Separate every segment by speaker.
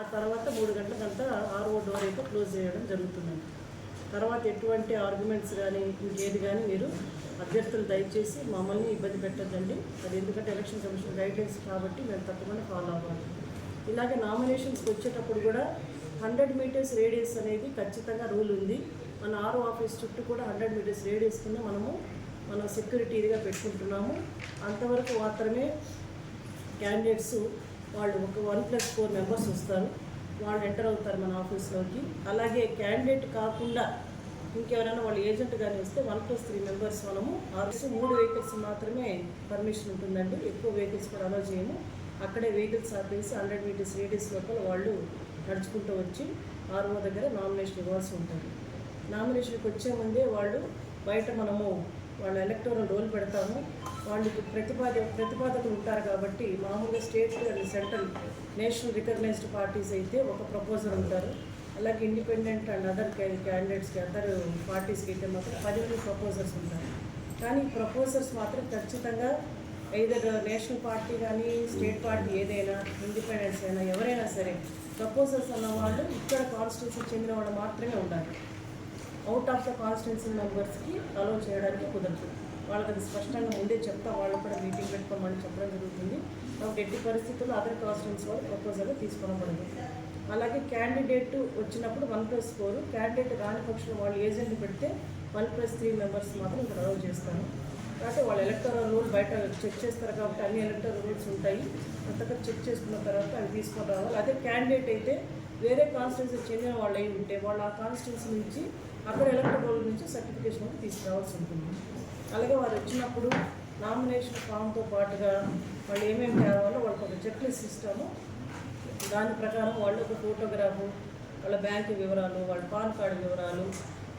Speaker 1: ఆ తర్వాత మూడు గంటలంతా ఆర్ఓ డోర్ అయితే క్లోజ్ చేయడం జరుగుతుందండి. తర్వాత ఎటువంటి ఆర్గ్యుమెంట్స్ కానీ ఇంకేది కానీ మీరు అభ్యర్థులు దయచేసి మమ్మల్ని ఇబ్బంది పెట్టద్దండి. అది ఎందుకంటే ఎలక్షన్ కమిషన్ గైడ్లైన్స్ కాబట్టి మేము తప్పకుండా ఫాలో అవ్వాలి. ఇలాగే నామినేషన్స్కి వచ్చేటప్పుడు కూడా హండ్రెడ్ మీటర్స్ రేడియస్ అనేది ఖచ్చితంగా రూల్ ఉంది. మన ఆర్ఓ ఆఫీస్ చుట్టూ కూడా హండ్రెడ్ మీటర్స్ రేడియస్ కింద మనము మనం సెక్యూరిటీగా పెట్టుకుంటున్నాము. అంతవరకు మాత్రమే క్యాండిడేట్స్ వాళ్ళు ఒక వన్ ప్లస్ ఫోర్ మెంబర్స్ వస్తారు. వాళ్ళు ఎంటర్ అవుతారు మన ఆఫీస్లోకి. అలాగే క్యాండిడేట్ కాకుండా ఇంకెవరైనా వాళ్ళు ఏజెంట్ కానీ వస్తే వన్ ప్లస్ త్రీ మెంబర్స్ మనము ఆఫీస్ మూడు వెహికల్స్ మాత్రమే పర్మిషన్ ఉంటుందండి. ఎక్కువ వెహికల్స్ కూడా అలౌ చేయము. అక్కడే వెహికల్స్ ఆపేసి హండ్రెడ్ మీటర్స్ రేడియస్ లోపల వాళ్ళు నడుచుకుంటూ వచ్చి ఆర్ఓ దగ్గర నామినేషన్ ఇవ్వాల్సి ఉంటుంది. నామినేషన్కి వచ్చే ముందే వాళ్ళు బయట మనము వాళ్ళ ఎలక్టోరల్ రోల్ పెడతాము. వాళ్ళకి ప్రతిపాద ప్రతిపాదకులు ఉంటారు కాబట్టి మామూలుగా state and central national recognised parties అయితే ఒక ప్రపోజల్ ఉంటారు. అలాగే ఇండిపెండెంట్ అండ్ అదర్ క్యాండిడేట్స్కి అదర్ పార్టీస్కి అయితే మాత్రం పది ప్రపోజల్స్ ప్రపోజర్స్ ఉంటారు కానీ ప్రపోజర్స్ మాత్రం ఖచ్చితంగా ఐదర్ నేషనల్ పార్టీ కానీ స్టేట్ పార్టీ ఏదైనా ఇండిపెండెన్స్ అయినా ఎవరైనా సరే ప్రపోజల్స్ అన్న వాళ్ళు ఇక్కడ కాన్స్టిట్యూన్సీ చెందిన వాళ్ళు మాత్రమే ఉండాలి. అవుట్ ఆఫ్ ద కాన్స్టిట్యూన్సీ మెంబర్స్కి అలో చేయడానికి కుదరదు. వాళ్ళకి అది స్పష్టంగా ముందే చెప్తా వాళ్ళు కూడా మీటింగ్ పెట్టుకోమని చెప్పడం జరుగుతుంది. కాబట్టి ఎట్టి పరిస్థితుల్లో అదర్ కాన్స్టిట్యున్సీ వాళ్ళు ప్రపోజల్ తీసుకోవడదు అలాగే క్యాండిడేట్ వచ్చినప్పుడు వన్ ప్లస్ ఫోర్ క్యాండిడేట్ రాని పక్షంలో వాళ్ళు ఏజెంట్ పెడితే వన్ ప్లస్ త్రీ మెంబర్స్ మాత్రం ఇక్కడ అలౌ చేస్తాను. కాబట్టి వాళ్ళు ఎలక్టరల్ రూల్ బయట చెక్ చేస్తారు కాబట్టి అన్ని ఎలక్టరల్ రూల్స్ ఉంటాయి. అంతగా చెక్ చేసుకున్న తర్వాత అవి తీసుకొని రావాలి. అదే క్యాండిడేట్ అయితే వేరే కాన్స్టిట్యూన్సీ చెందిన వాళ్ళు అయి ఉంటే వాళ్ళు ఆ కాన్స్టిట్యూన్సీ నుంచి అక్కడ ఎలక్టరల్ నుంచి సర్టిఫికేషన్ తీసుకురావాల్సి ఉంటుంది. అలాగే వారు వచ్చినప్పుడు నామినేషన్ ఫామ్తో పాటుగా వాళ్ళు ఏమేమి తేవాలో వాళ్ళకి ఒక చెక్ లిస్ట్ ఇస్తాము దాని ప్రకారం వాళ్ళు ఒక ఫోటోగ్రాఫు వాళ్ళ బ్యాంకు వివరాలు వాళ్ళ పాన్ కార్డు వివరాలు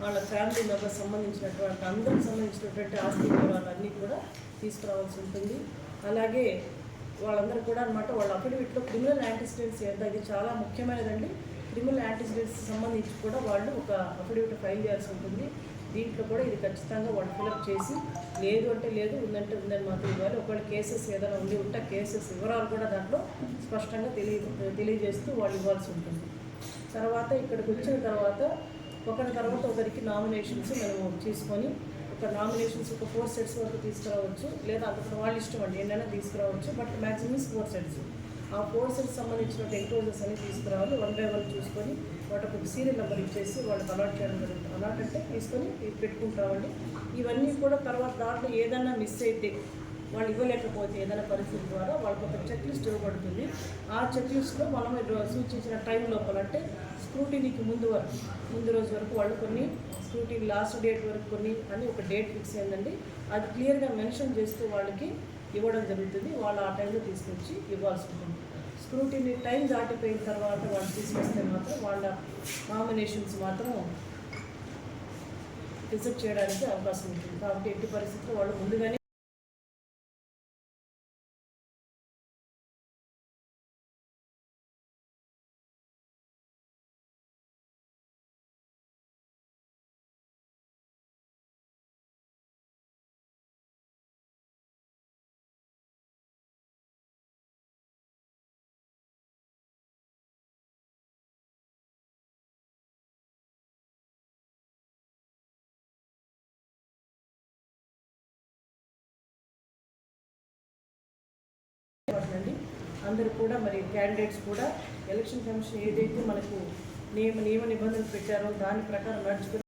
Speaker 1: వాళ్ళ ఫ్యామిలీ మెంబర్స్ సంబంధించినటువంటి అందరికి సంబంధించినటువంటి ఆస్తి వివరాలు అన్నీ కూడా తీసుకురావాల్సి ఉంటుంది. అలాగే వాళ్ళందరూ కూడా అనమాట వాళ్ళ అఫిడవిట్లో క్రిమినల్ యాంటిసిడెంట్స్ ఏదో ఇది చాలా ముఖ్యమైనదండి. క్రిమినల్ యాంటిసిడెంట్స్ సంబంధించి కూడా వాళ్ళు ఒక అఫిడవిట్ ఫైల్ చేయాల్సి ఉంటుంది. దీంట్లో కూడా ఇది ఖచ్చితంగా వాళ్ళు ఫిలప్ చేసి లేదు అంటే లేదు ఉందంటే ఉందని మాత్రం ఇవ్వాలి. ఒకవేళ కేసెస్ ఏదైనా ఉండి ఉంటే కేసెస్ వివరాలు కూడా దాంట్లో స్పష్టంగా తెలియ తెలియజేస్తూ వాళ్ళు ఇవ్వాల్సి ఉంటుంది. తర్వాత ఇక్కడికి వచ్చిన తర్వాత ఒకరి తర్వాత ఒకరికి నామినేషన్స్ మేము తీసుకొని ఒక నామినేషన్స్ ఒక ఫోర్ సెట్స్ వరకు తీసుకురావచ్చు. లేదా అంతకు వాళ్ళ ఇష్టం అండి. ఎన్నైనా తీసుకురావచ్చు. బట్ మ్యాక్సిమం ఫోర్ సెట్స్ ఆ కోర్సులకు సంబంధించిన ఎంక్లోజర్స్ అన్ని తీసుకురావాలి. వన్ బై వన్ చూసుకొని వాటికి ఒక సీరియల్ నెంబర్ ఇచ్చేసి వాళ్ళకి అలాట్ చేయడం జరుగుతుంది. అలాట్ అంటే తీసుకొని పెట్టుకుంటామండి. ఇవన్నీ కూడా తర్వాత దాంట్లో ఏదన్నా మిస్ అయితే వాళ్ళు ఇవ్వలేకపోతే ఏదైనా పరిస్థితి ద్వారా వాళ్ళకి ఒక చెక్ లిస్ట్ ఇవ్వబడుతుంది. ఆ చెక్ లిస్ట్లో మనం సూచించిన టైం లోపల అంటే స్క్రూటీనీకి ముందు వరకు ముందు రోజు వరకు వాళ్ళు కొన్ని స్క్రూటీ లాస్ట్ డేట్ వరకు కొన్ని అని ఒక డేట్ ఫిక్స్ అయిందండి. అది క్లియర్గా మెన్షన్ చేస్తూ వాళ్ళకి ఇవ్వడం జరుగుతుంది. వాళ్ళు ఆ టైంలో తీసుకొచ్చి ఇవ్వాల్సి ఉంటుంది స్క్రూటీనీ టైం దాటిపోయిన తర్వాత వాళ్ళు తీసుకొస్తే మాత్రం వాళ్ళ నామినేషన్స్ మాత్రం రిజెక్ట్ చేయడానికి అవకాశం ఉంటుంది. కాబట్టి ఎట్టి పరిస్థితుల్లో వాళ్ళు ముందుగానే అందరూ కూడా మరి క్యాండిడేట్స్ కూడా ఎలక్షన్ కమిషన్ ఏదైతే మనకు నియమ నియమ నిబంధనలు పెట్టారో దాని ప్రకారం నడుచుకుని